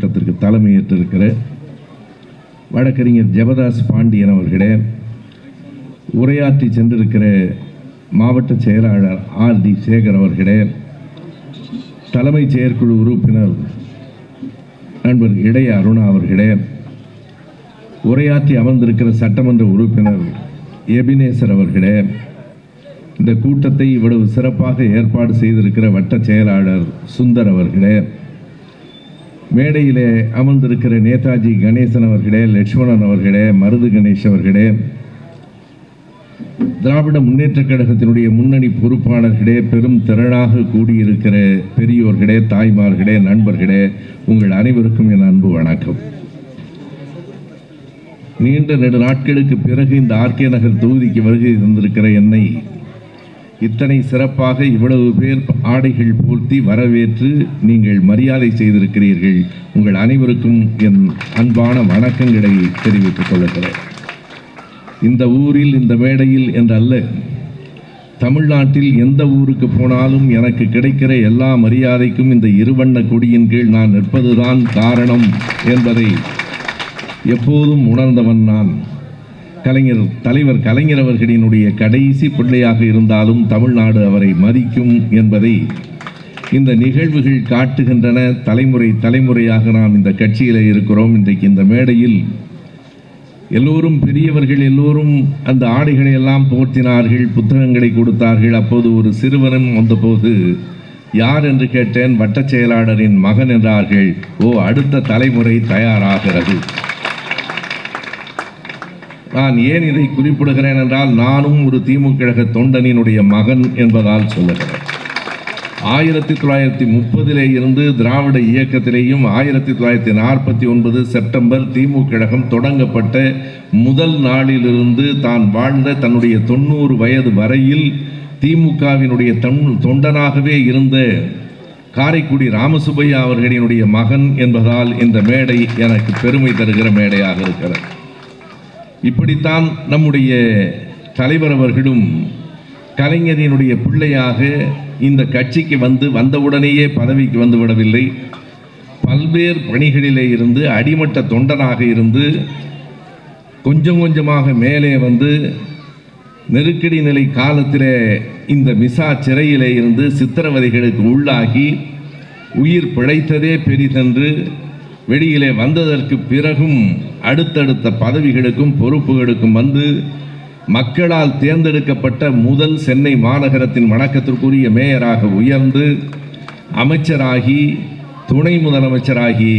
கூட்டத்திற்கு தலைமையேற்றிருக்கிற வழக்கறிஞர் ஜெபதாஸ் பாண்டியன் அவர்களே உரையாற்றி சென்றிருக்கிற மாவட்ட செயலாளர் ஆர் டி சேகர் அவர்களே தலைமைச் செயற்குழு உறுப்பினர் நண்பர் இடைய அருணா அவர்களே உரையாற்றி அமர்ந்திருக்கிற சட்டமன்ற உறுப்பினர் எபினேசர் அவர்களே இந்த கூட்டத்தை இவ்வளவு சிறப்பாக ஏற்பாடு செய்திருக்கிற வட்ட செயலாளர் சுந்தர் அவர்களே மேடையிலே அமர்ந்திருக்கிற நேதாஜி கணேசன் அவர்களே லட்சுமணன் அவர்களே மருது கணேஷ் அவர்களே திராவிட முன்னேற்றக் கழகத்தினுடைய முன்னணி பொறுப்பாளர்களே பெரும் திரளாக கூடியிருக்கிற பெரியோர்களே தாய்மார்களே நண்பர்களே உங்கள் அனைவருக்கும் என் அன்பு வணக்கம். நீண்ட நெடு நாட்களுக்கு பிறகு இந்த ஆர்கே நகர் தொகுதிக்கு வருகை தந்திருக்கிற என்னை இத்தனை சிறப்பாக இவ்வளவு பேர் ஆடைகள் போர்த்தி வரவேற்று நீங்கள் மரியாதை செய்திருக்கிறீர்கள். உங்கள் அனைவருக்கும் என் அன்பான வணக்கங்களை தெரிவித்துக் கொள்கிறேன். இந்த ஊரில் இந்த மேடையில் என்றல்ல தமிழ்நாட்டில் எந்த ஊருக்கு போனாலும் எனக்கு கிடைக்கிற எல்லா மரியாதைக்கும் இந்த இருவண்ண கொடியின் கீழ் நான் நிற்பதுதான் காரணம் என்பதை எப்போதும் உணர்ந்தவன் நான். கலைஞர் தலைவர் கலைஞர் அவர்களினுடைய கடைசி பிள்ளையாக இருந்தாலும் தமிழ்நாடு அவரை மதிக்கும் என்பதை இந்த நிகழ்வுகள் காட்டுகின்றன. தலைமுறை தலைமுறையாக நாம் இந்த கட்சியில் இருக்கிறோம். இன்றைக்கு இந்த மேடையில் எல்லோரும் பெரியவர்கள் எல்லோரும் அந்த ஆடைகளை எல்லாம் போர்த்தினார்கள் புத்தகங்களை கொடுத்தார்கள். அப்போது ஒரு சிறுவனும் வந்தபோது யார் என்று கேட்டேன் வட்டச் செயலாளரின் மகன் என்றார்கள். ஓ அடுத்த தலைமுறை தயாராகிறது. நான் ஏன் இதை குறிப்பிடுகிறேன் என்றால் நானும் ஒரு திமுக கழக தொண்டனினுடைய மகன் என்பதால் சொல்லுகிறேன். ஆயிரத்தி தொள்ளாயிரத்தி முப்பதிலே இருந்து திராவிட இயக்கத்திலேயும் ஆயிரத்தி தொள்ளாயிரத்தி நாற்பத்தி ஒன்பது செப்டம்பர் திமுக கழகம் தொடங்கப்பட்ட முதல் நாளிலிருந்து தான் வாழ்ந்த தன்னுடைய தொண்ணூறு வயது வரையில் திமுகவினுடைய தன் தொண்டனாகவே இருந்த காரைக்குடி ராமசுப்பையா அவர்களினுடைய மகன் என்பதால் இந்த மேடை எனக்கு பெருமை தருகிற மேடையாக இருக்கிறது. இப்படித்தான் நம்முடைய தலைவர் அவர்களும் கலைஞரினுடைய பிள்ளையாக இந்த கட்சிக்கு வந்து வந்தவுடனேயே பதவிக்கு வந்து விடவில்லை. பல்வேறு பணிகளிலே இருந்து அடிமட்ட தொண்டனாக இருந்து கொஞ்சம் கொஞ்சமாக மேலே வந்து நெருக்கடி நிலை காலத்திலே இந்த மிசா சிறையிலே இருந்து சித்திரவதைகளுக்கு உள்ளாகி உயிர் பிழைத்ததே பெரிதென்று வெளியிலே வந்ததற்கு பிறகும் அடுத்தடுத்த பதவிகளுக்கும் பொறுப்புகளுக்கும் வந்து மக்களால் தேர்ந்தெடுக்கப்பட்ட முதல் சென்னை மாநகரத்தின் வணக்கத்திற்குரிய மேயராக உயர்ந்து அமைச்சராகி துணை முதலமைச்சராகி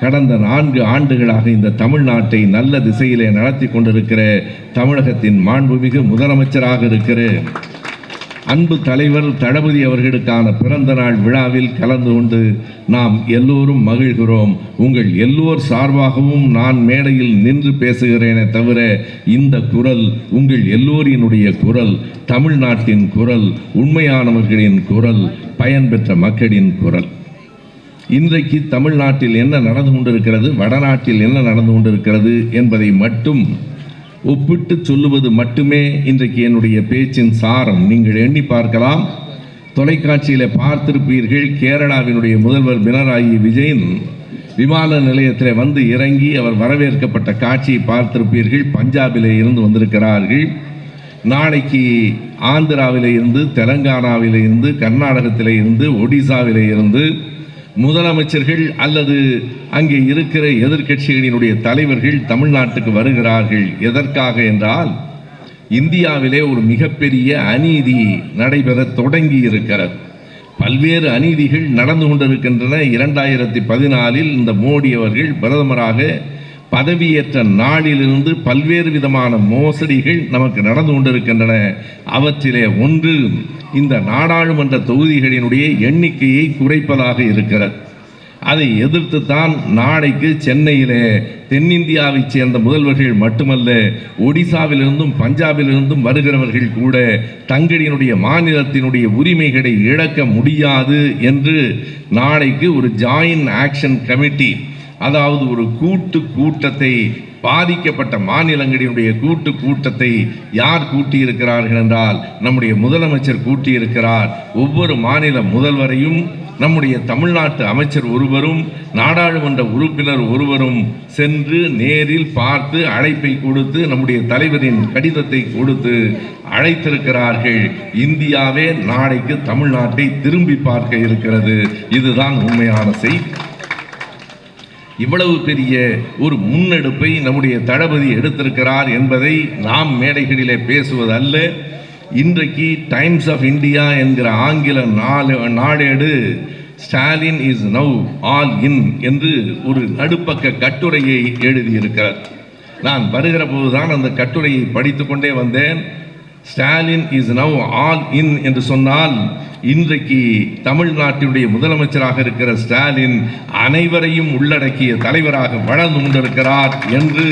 கடந்த நான்கு ஆண்டுகளாக இந்த தமிழ்நாட்டை நல்ல திசையிலே நடத்தி கொண்டிருக்கிற தமிழகத்தின் மாண்புமிகு முதலமைச்சராக இருக்கிற அன்பு தலைவர் தளபதி அவர்களுக்கான பிறந்த நாள் விழாவில் கலந்து கொண்டு நாம் எல்லோரும் மகிழ்கிறோம். உங்கள் எல்லோர் சார்பாகவும் நான் மேடையில் நின்று பேசுகிறேனே தவிர இந்த குரல் உங்கள் எல்லோரினுடைய குரல் தமிழ்நாட்டின் குரல் உண்மையானவர்களின் குரல் பயன்பெற்ற மக்களின் குரல். இன்றைக்கு தமிழ்நாட்டில் என்ன நடந்து கொண்டிருக்கிறது வடநாட்டில் என்ன நடந்து கொண்டிருக்கிறது என்பதை மட்டும் ஒப்பிட்டு சொல்லுவது மட்டுமே இன்றைக்கு என்னுடைய பேச்சின் சாரம். நீங்கள் எண்ணி பார்க்கலாம். தொலைக்காட்சியில் பார்த்திருப்பீர்கள் கேரளாவினுடைய முதல்வர் பினராயி விஜயன் விமான நிலையத்தில் வந்து இறங்கி அவர் வரவேற்கப்பட்ட காட்சியை பார்த்திருப்பீர்கள். பஞ்சாபிலே இருந்து வந்திருக்கிறார்கள். நாளைக்கு ஆந்திராவிலே இருந்து தெலங்கானாவிலே இருந்து கர்நாடகத்திலே இருந்து ஒடிசாவிலே இருந்து முதலமைச்சர்கள் அல்லது அங்கே இருக்கிற எதிர்க்கட்சிகளினுடைய தலைவர்கள் தமிழ்நாட்டுக்கு வருகிறார்கள் எதற்காக என்றால் இந்தியாவிலே ஒரு மிகப்பெரிய அநீதி நடைபெற தொடங்கி இருக்கிறது பல்வேறு அநீதிகள் நடந்து கொண்டிருக்கின்றன. இரண்டாயிரத்தி பதினாலில் இந்த மோடி அவர்கள் பிரதமராக பதவியேற்ற நாளிலிருந்து பல்வேறு விதமான மோசடிகள் நமக்கு நடந்து கொண்டிருக்கின்றன. அவற்றிலே ஒன்று இந்த நாடாளுமன்ற தொகுதிகளினுடைய எண்ணிக்கையை குறைப்பதாக இருக்கிறது. அதை எதிர்த்து தான் நாளைக்கு சென்னையிலே தென்னிந்தியாவைச் சேர்ந்த முதல்வர்கள் மட்டுமல்ல ஒடிசாவிலிருந்தும் பஞ்சாபிலிருந்தும் வருகிறவர்கள் கூட தங்களினுடைய மாநிலத்தினுடைய உரிமைகளை இழக்க முடியாது என்று நாளைக்கு ஒரு ஜாயின் ஆக்ஷன் கமிட்டி அதாவது ஒரு கூட்டு கூட்டத்தை பாதிக்கப்பட்ட மாநிலங்களினுடைய கூட்டு கூட்டத்தை யார் கூட்டியிருக்கிறார்கள் என்றால் நம்முடைய முதலமைச்சர் கூட்டியிருக்கிறார். ஒவ்வொரு மாநில முதல்வரையும் நம்முடைய தமிழ்நாட்டு அமைச்சர் ஒருவரும் நாடாளுமன்ற உறுப்பினர் ஒருவரும் சென்று நேரில் பார்த்து அழைப்பை கொடுத்து நம்முடைய தலைவரின் கடிதத்தை கொடுத்து அழைத்திருக்கிறார்கள். இந்தியாவே நாளைக்கு தமிழ்நாட்டை திரும்பி பார்க்க இருக்கிறது. இதுதான் உண்மையான செய்தி. இவ்வளவு பெரிய ஒரு முன்னெடுப்பை நம்முடைய தளபதி எடுத்திருக்கிறார் என்பதை நாம் மேடைகளிலே பேசுவது அல்ல இன்றைக்கு டைம்ஸ் ஆஃப் இந்தியா என்கிற ஆங்கில நாளே நாளேடு Stalin is now all in என்று ஒரு நடுப்பக்க கட்டுரையை எழுதியிருக்கிறார். நான் வருகிற போதுதான் அந்த கட்டுரையை படித்து கொண்டே வந்தேன். Stalin is now all in என்று சொன்னால் இன்றைக்கு தமிழ்நாட்டினுடைய முதலமைச்சராக இருக்கிற ஸ்டாலின் அனைவரையும் உள்ளடக்கிய தலைவராக வளர்ந்து கொண்டிருக்கிறார் என்று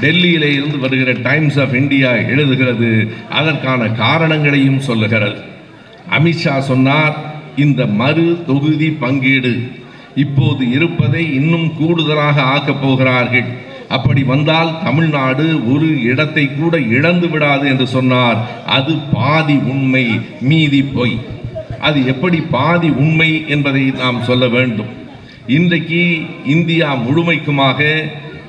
டெல்லியிலே இருந்து வருகிற டைம்ஸ் ஆஃப் இந்தியா எழுதுகிறது. அதற்கான காரணங்களையும் சொல்லுகிறது. அமித்ஷா சொன்னார் இந்த மறு தொகுதி பங்கீடு இப்போது இருப்பதை இன்னும் கூடுதலாக ஆக்கப் போகிறார்கள். அப்படி வந்தால் தமிழ்நாடு ஒரு இடத்தை கூட இழந்து விடாது என்று சொன்னார். அது பாதி உண்மை மீதி பொய். அது எப்படி பாதி உண்மை என்பதை நாம் சொல்ல வேண்டும். இன்றைக்கு இந்தியா முழுமைக்குமாக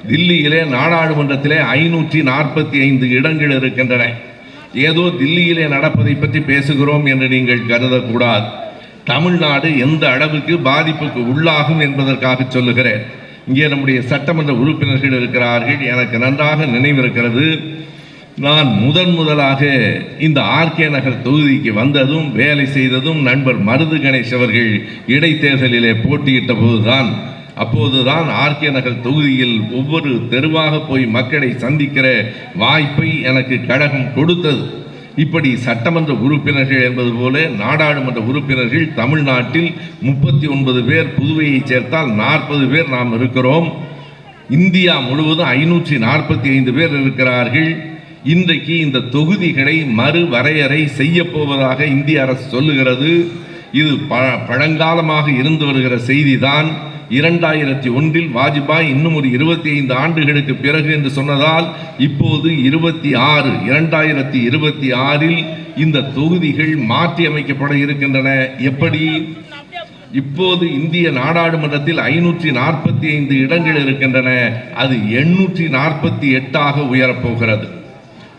தில்லியிலே நாடாளுமன்றத்திலே ஐநூற்றி நாற்பத்தி ஐந்து இடங்கள் இருக்கின்றன. ஏதோ தில்லியிலே நடப்பதை பற்றி பேசுகிறோம் என்று நீங்கள் கருதக்கூடாது. தமிழ்நாடு எந்த அளவுக்கு பாதிப்புக்கு உள்ளாகும் என்பதற்காக சொல்லுகிறேன். இங்கே நம்முடைய சட்டமன்ற உறுப்பினர்கள் இருக்கிறார்கள். எனக்கு நன்றாக நினைவிருக்கிறது. நான் முதன் முதலாக இந்த ஆர்கே நகர் தொகுதிக்கு வந்ததும் வேலை செய்ததும் நண்பர் மருது கணேஷ் அவர்கள் இடைத்தேர்தலிலே போட்டியிட்ட போதுதான். அப்போதுதான் ஆர்கே நகர் தொகுதியில் ஒவ்வொரு தெருவாக போய் மக்களை சந்திக்கிற வாய்ப்பை எனக்கு கழகம் கொடுத்தது. இப்படி சட்டமன்ற உறுப்பினர்கள் என்பது போல நாடாளுமன்ற உறுப்பினர்கள் தமிழ்நாட்டில் முப்பத்தி ஒன்பது பேர் புதுவையைச் சேர்த்தால் நாற்பது பேர் நாம் இருக்கிறோம். இந்தியா முழுவதும் ஐநூற்றி நாற்பத்தி ஐந்து பேர் இருக்கிறார்கள். இன்றைக்கு இந்த தொகுதிகளை மறுவரையறை செய்யப்போவதாக இந்திய அரசு சொல்லுகிறது. இது ப பழங்காலமாக இருந்து வருகிற செய்திதான். இரண்டாயிரத்தி ஒன்றில் வாஜ்பாய் இன்னும் ஒரு இருபத்தி ஐந்து ஆண்டுகளுக்கு பிறகு என்று சொன்னதால் இப்போது இருபத்தி ஆறு இரண்டாயிரத்தி இருபத்தி ஆறில் இந்த தொகுதிகள் மாற்றி அமைக்கப்பட இருக்கின்றன. எப்படி? இப்போது இந்திய நாடாளுமன்றத்தில் ஐநூற்றி நாற்பத்தி ஐந்து இடங்கள் இருக்கின்றன. அது எண்ணூற்றி நாற்பத்தி எட்டாக உயரப்போகிறது.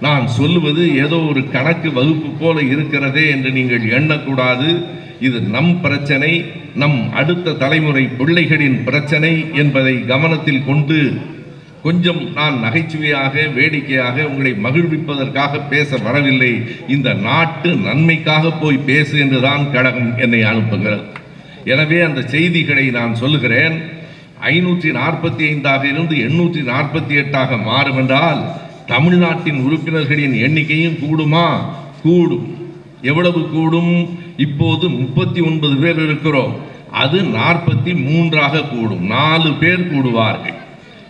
நான் சொல்லுவது ஏதோ ஒரு கணக்கு வகுப்பு போல இருக்கிறதே என்று நீங்கள் எண்ணக்கூடாது. இது நம் பிரச்சனை நம் அடுத்த தலைமுறை பிள்ளைகளின் பிரச்சனை என்பதை கவனத்தில் கொண்டு கொஞ்சம் நான் நகைச்சுவையாக வேடிக்கையாக உங்களை மகிழ்விப்பதற்காக பேச வரவில்லை. இந்த நாட்டு நன்மைக்காக போய் பேசு என்றுதான் கழகம் என்னை அனுப்புகிறது. எனவே அந்த செய்திகளை நான் சொல்லுகிறேன். ஐநூற்றி நாற்பத்தி ஐந்தாக இருந்து எண்ணூற்றி நாற்பத்தி எட்டாக மாறும் என்றால் தமிழ்நாட்டின் உறுப்பினர்களின் எண்ணிக்கையும் கூடுமா? கூடும். எவ்வளவு கூடும்? இப்போது முப்பத்தி ஒன்பது பேர் இருக்கிறோம். அது நாற்பத்தி மூன்றாக கூடும். நாலு பேர் கூடுவார்கள்.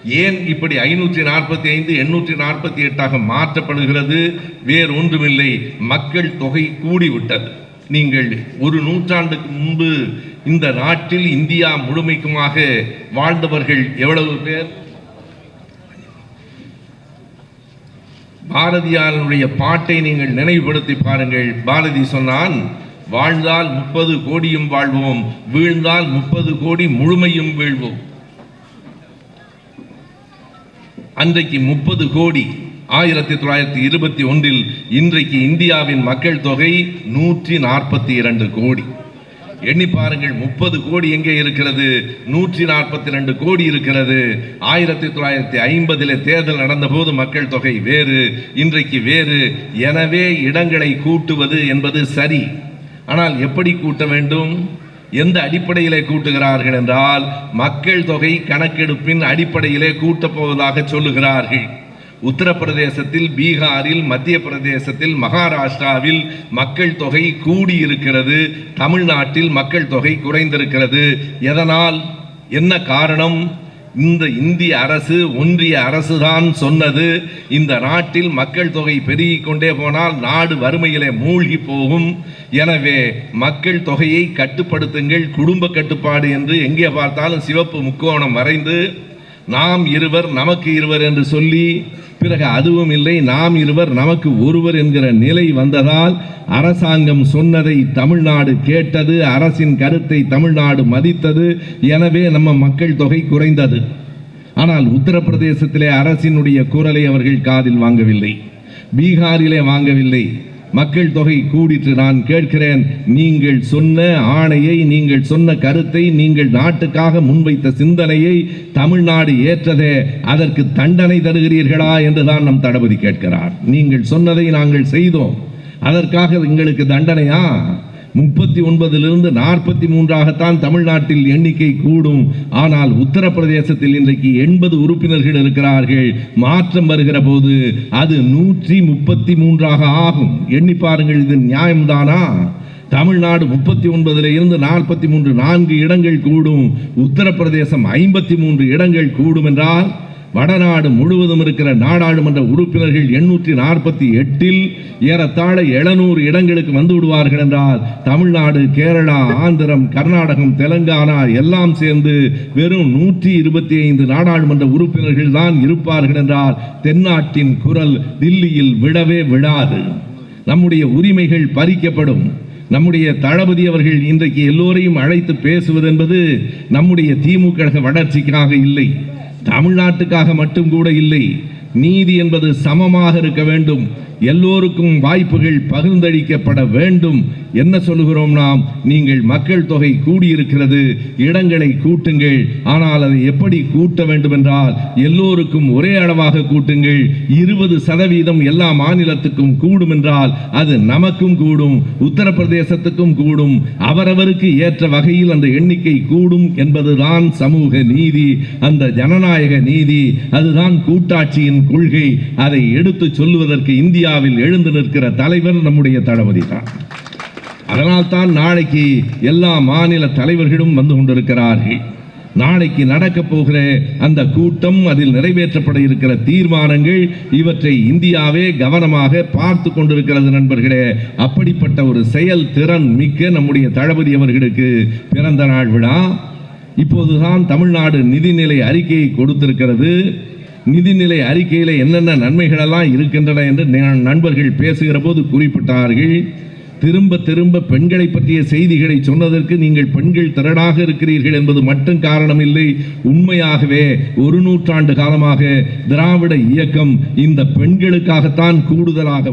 ஏன் இப்படி ஐநூற்றி நாற்பத்தி ஐந்து எண்ணூற்றி நாற்பத்தி எட்டாக மாற்றப்படுகிறது? வேறு ஒன்றுமில்லை. மக்கள் தொகை கூடிவிட்டது. நீங்கள் ஒரு நூற்றாண்டுக்கு முன்பு இந்த நாட்டில் இந்தியா முழுமைக்குமாக வாழ்ந்தவர்கள் எவ்வளவு பேர்? பாரதியாரனுடைய பாட்டை நீங்கள் நினைவுபடுத்தி பாருங்கள். பாரதி சொன்னான் வாழ்ந்தால் முப்பது கோடியும் வாழ்வோம் வீழ்ந்தால் முப்பது கோடி முழுமையும் வீழ்வோம். அன்றைக்கு முப்பது கோடி ஆயிரத்தி தொள்ளாயிரத்தி இருபத்தி ஒன்றில் இன்றைக்கு இந்தியாவின் மக்கள் தொகை நூற்றி நாற்பத்தி இரண்டு கோடி. எண்ணி பாருங்கள் முப்பது கோடி எங்கே இருக்கிறது? நூற்றி நாற்பத்தி ரெண்டு கோடி இருக்கிறது. ஆயிரத்தி தொள்ளாயிரத்தி ஐம்பதில் தேர்தல் நடந்தபோது மக்கள் தொகை வேறு இன்றைக்கு வேறு. எனவே இடங்களை கூட்டுவது என்பது சரி. ஆனால் எப்படி கூட்ட வேண்டும்? எந்த அடிப்படையிலே கூட்டுகிறார்கள் என்றால் மக்கள் தொகை கணக்கெடுப்பின் அடிப்படையிலே கூட்டப் போவதாக சொல்லுகிறார்கள். உத்தரப்பிரதேசத்தில் பீகாரில் மத்திய பிரதேசத்தில் மகாராஷ்டிராவில் மக்கள் தொகை கூடி இருக்கிறது தமிழ்நாட்டில் மக்கள் தொகை குறைந்திருக்கிறது. எதனால்? என்ன காரணம்? இந்த இந்திய அரசு ஒன்றிய அரசு தான் சொன்னது. இந்த நாட்டில் மக்கள் தொகை பெருகி கொண்டே போனால் நாடு வறுமையிலே மூழ்கி போகும். எனவே மக்கள் தொகையை கட்டுப்படுத்துங்கள். குடும்ப கட்டுப்பாடு என்று எங்கே பார்த்தாலும் சிவப்பு முக்கோணம் வரைந்து நாம் இருவர் நமக்கு இருவர் என்று சொல்லி பிறகு அதுவும் இல்லை நாம் இருவர் நமக்கு ஒருவர் என்கிற நிலை வந்ததால் அரசாங்கம் சொன்னதை தமிழ்நாடு கேட்டது அரசின் கருத்தை தமிழ்நாடு மதித்தது எனவே நம்ம மக்கள் தொகை குறைந்தது. ஆனால் உத்தரப்பிரதேசத்திலே அரசினுடைய குரலை அவர்கள் காதில் வாங்கவில்லை. பீகாரிலே வாங்கவில்லை. மக்கள் தொகை கூடிற்று நான் கேட்கிறேன். நீங்கள் சொன்ன ஆணையை நீங்கள் சொன்ன கருத்தை நீங்கள் நாட்டுக்காக முன்வைத்த சிந்தனையை தமிழ்நாடு ஏற்றதே. அதற்கு தண்டனை தருகிறீர்களா என்றுதான் நம் தளபதி கேட்கிறார். நீங்கள் சொன்னதை நாங்கள் செய்தோம். அதற்காக எங்களுக்கு தண்டனையா? முப்பத்தி ஒன்பதிலிருந்து நாற்பத்தி மூன்றாகத்தான் தமிழ்நாட்டில் எண்ணிக்கை கூடும். ஆனால் உத்தரப்பிரதேசத்தில் இன்றைக்கு எண்பது உறுப்பினர்கள் இருக்கிறார்கள். மாற்றம் வருகிற போது அது நூற்றி முப்பத்தி மூன்றாக ஆகும். எண்ணி பாருங்கள் இது நியாயம்தானா? தமிழ்நாடு முப்பத்தி ஒன்பதுல இருந்து நாற்பத்தி மூன்று நான்கு இடங்கள் கூடும். உத்தரப்பிரதேசம் ஐம்பத்தி மூன்று இடங்கள் கூடும் என்றால் வடநாடு முழுவதும் இருக்கிற நாடாளுமன்ற உறுப்பினர்கள் எண்ணூற்றி நாற்பத்தி எட்டில் ஏறத்தாழ எழுநூறு இடங்களுக்கு வந்து விடுவார்கள் என்றால் தமிழ்நாடு கேரளா ஆந்திரம் கர்நாடகம் தெலங்கானா எல்லாம் சேர்ந்து வெறும் நூற்றி இருபத்தி ஐந்து நாடாளுமன்ற உறுப்பினர்கள் தான் இருப்பார்கள் என்றால் தென்னாட்டின் குரல் தில்லியில் விழவே விழாது நம்முடைய உரிமைகள் பறிக்கப்படும். நம்முடைய தளபதி அவர்கள் இன்றைக்கு எல்லோரையும் அழைத்து பேசுவது என்பது நம்முடைய திமுக வளர்ச்சிக்காக இல்லை. தமிழ்நாட்டுக்காக மட்டும் கூட இல்லை நீதி என்பது சமமாக இருக்க வேண்டும். எல்லோருக்கும் வாய்ப்புகள் பகிர்ந்தளிக்கப்பட வேண்டும். என்ன சொல்லுகிறோம் நாம்? நீங்கள் மக்கள் தொகை கூடியிருக்கிறது. இடங்களை கூட்டுங்கள். ஆனால் அதை எப்படி கூட்ட வேண்டும் என்றால் எல்லோருக்கும் ஒரே அளவாக கூட்டுங்கள். இருபது சதவீதம் எல்லா மாநிலத்துக்கும் கூடும் என்றால் அது நமக்கும் கூடும் உத்தரப்பிரதேசத்துக்கும் கூடும். அவரவருக்கு ஏற்ற வகையில் அந்த எண்ணிக்கை கூடும் என்பதுதான் சமூக நீதி அந்த ஜனநாயக நீதி. அதுதான் கூட்டாட்சியின் கொள்கை அதை எடுத்து சொல்லுவதற்கு இந்தியாவில் எழுந்து நிற்கிற தலைவர் நம்முடைய தளபதி தான். அதனால்தான் நாளைக்கு எல்லா மாநில தலைவர்களும் வந்து கொண்டிருக்கிறார்கள். நாளைக்கு நடக்கப் போகிற அந்த கூட்டம் அதில் நிறைவேற்றப்பட இருக்கிற தீர்மானங்கள் இவற்றை இந்தியாவே கவனமாக பார்த்து கொண்டிருக்கிறது நண்பர்களே. அப்படிப்பட்ட ஒரு செயல் திறன் மிக்க நம்முடைய தளபதி அவர்களுக்கு பிறந்த நாள் விழா. இப்போதுதான் தமிழ்நாடு நிதிநிலை அறிக்கையை கொடுத்திருக்கிறது. நிதிநிலை அறிக்கையில் என்னென்ன நன்மைகளெல்லாம் இருக்கின்றன என்று நண்பர்கள் பேசுகிற போது குறிப்பிட்டார்கள். திரும்ப திரும்ப பெண்களை பற்றிய செய்திகளை சொன்னதற்கு நீங்கள் பெண்கள் திரடாக இருக்கிறீர்கள் என்பது மட்டும் காரணம் இல்லை உண்மையாகவே ஒரு நூற்றாண்டு காலமாக திராவிட இயக்கம் இந்த பெண்களுக்காகத்தான் கூடுதலாக